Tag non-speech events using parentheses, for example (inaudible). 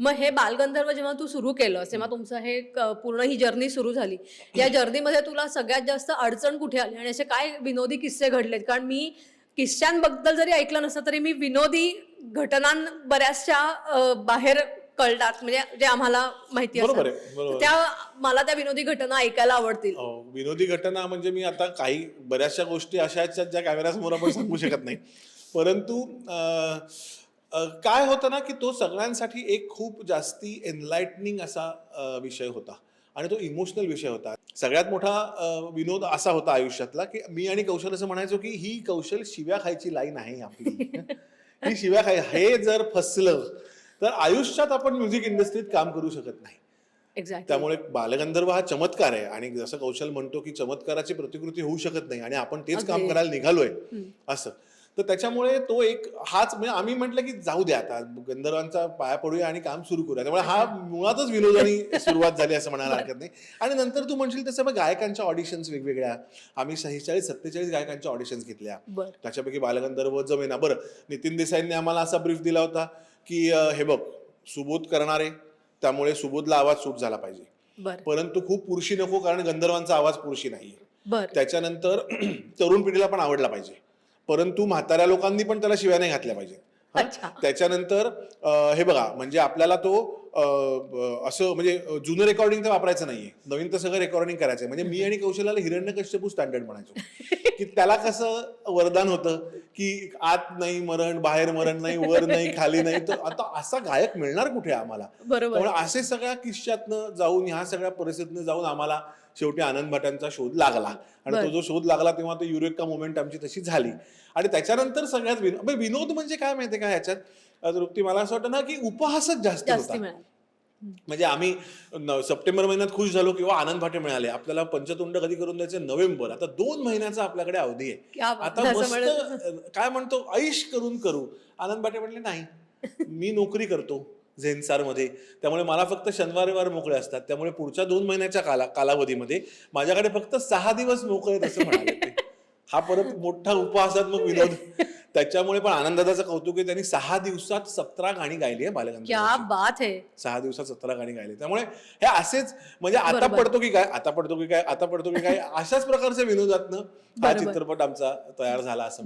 मग हे बालगंधर्व जेव्हा तू सुरू केलं तेव्हा तुमचं हे पूर्ण ही जर्नी सुरू झाली. या जर्नीमध्ये तुला सगळ्यात जास्त अडचण कुठे आली? आणि असे काय विनोदी किस्से घडलेत? कारण मी किस्स्यांबद्दल जरी ऐकलं नसतं तरी मी विनोदी घटनां बऱ्याचशा बाहेर कळतात. म्हणजे जे आम्हाला माहिती त्या मला त्या विनोदी घटना ऐकायला आवडतील. अ, विनोदी घटना म्हणजे मी आता काही बऱ्याचशा गोष्टी अशा आहेत ज्या कॅमेऱ्यासमोर आपण सांगू शकत नाही. परंतु काय होतं ना की तो सगळ्यांसाठी एक खूप जास्ती एनलाइटनिंग असा विषय होता. आणि तो इमोशनल विषय होता. सगळ्यात मोठा विनोद असा होता आयुष्यातला की मी आणि कौशल असं म्हणायचो की ही कौशल शिव्या खायची लाईन आहे आपली. (laughs) ही शिव्या खाय हे जर फसलं तर आयुष्यात आपण म्युझिक इंडस्ट्रीत काम करू शकत नाही. एक्झॅक्ट त्यामुळे बालगंधर्व हा चमत्कार आहे आणि जसं कौशल म्हणतो की चमत्काराची प्रतिकृती होऊ शकत नाही आणि आपण तेच काम अगदी. करायला निघालोय असं. तर त्याच्यामुळे तो एक हाच म्हणजे आम्ही म्हटलं की जाऊ द्या आता गंधर्वांचा पाया पडूया आणि काम सुरू करूया. त्यामुळे हा मुळातच विनोदानी (laughs) सुरुवात झाली असं म्हणायला हरकत नाही. आणि नंतर तू म्हणशील तसं मग गायकांच्या ऑडिशन्स वेगवेगळ्या. आम्ही सहेचाळीस सत्तेचाळीस गायकांच्या ऑडिशन्स घेतल्या. त्याच्यापैकी बालगंधर्व जमेना. बरं नितीन देसाईंनी आम्हाला असा ब्रीफ दिला होता की हे बघ सुबोध करणारे त्यामुळे सुबोधला आवाज सूट झाला पाहिजे. परंतु खूप पुरुषी नको कारण गंधर्वांचा आवाज पुरुषी नाहीये. त्याच्यानंतर (clears throat) तरुण पिढीला पण आवडला पाहिजे. परंतु म्हाताऱ्या लोकांनी पण त्याला शिव्या नाही घातल्या पाहिजे? अच्छा. त्याच्यानंतर अं, हे बघा म्हणजे आपल्याला तो असं म्हणजे जुनं रेकॉर्डिंग तर वापरायचं नाहीये. नवीन तर सगळं रेकॉर्डिंग करायचंय. म्हणजे मी आणि कौशल्याला हिरण्यकश्यपू स्टँडर्ड म्हणायचो. की त्याला कसं वरदान होतं की आत नाही मरण बाहेर मरण नाही वर नाही खाली नाही. तर आता असा गायक मिळणार कुठे आम्हाला? बरोबर. असे सगळ्या किस्स्यातनं जाऊन ह्या सगळ्या परिस्थितीनं जाऊन आम्हाला शेवटी आनंद भाटांचा शोध लागला. आणि तो. जो शोध लागला तेव्हा तो युरेका मुवमेंट आमची तशी झाली. आणि त्याच्यानंतर सगळ्यात विनोद म्हणजे विनोद म्हणजे काय माहितीये का ह्याच्यात? तृप्ती मला असं वाटतं ना की उपहासच जास्त होता. म्हणजे आम्ही सप्टेंबर महिन्यात खुश झालो किंवा आनंद भाटे मिळाले. आपल्याला पंचतुंड कधी करून द्यायचे? नोव्हेंबर. आता दोन महिन्याचा आपल्याकडे अवधी आहे. आता मस्त काय म्हणतो? ऐश करून करू. आनंद भाटे म्हणले नाही. मी नोकरी करतो झेनसारमध्ये त्यामुळे मला फक्त शनिवार रविवार मोकळे असतात. त्यामुळे पुढच्या दोन महिन्याच्या काला कालावधीमध्ये माझ्याकडे फक्त सहा दिवस मोकळे असं म्हणाले हा परत मोठा उपहासात्मक विनोद. त्याच्यामुळे पण आनंदाचं कौतुक आहे त्यांनी सहा दिवसात सतरा गाणी गायली आहे क्या बालगंधर्वांची. बात है सहा दिवसात सतरा गाणी गायली त्यामुळे हे असेच म्हणजे आता. पडतो की काय आता पडतो की काय आता पडतो की काय (laughs) अशाच प्रकारच्या विनोदातनं हा. चित्रपट आमचा तयार झाला असं.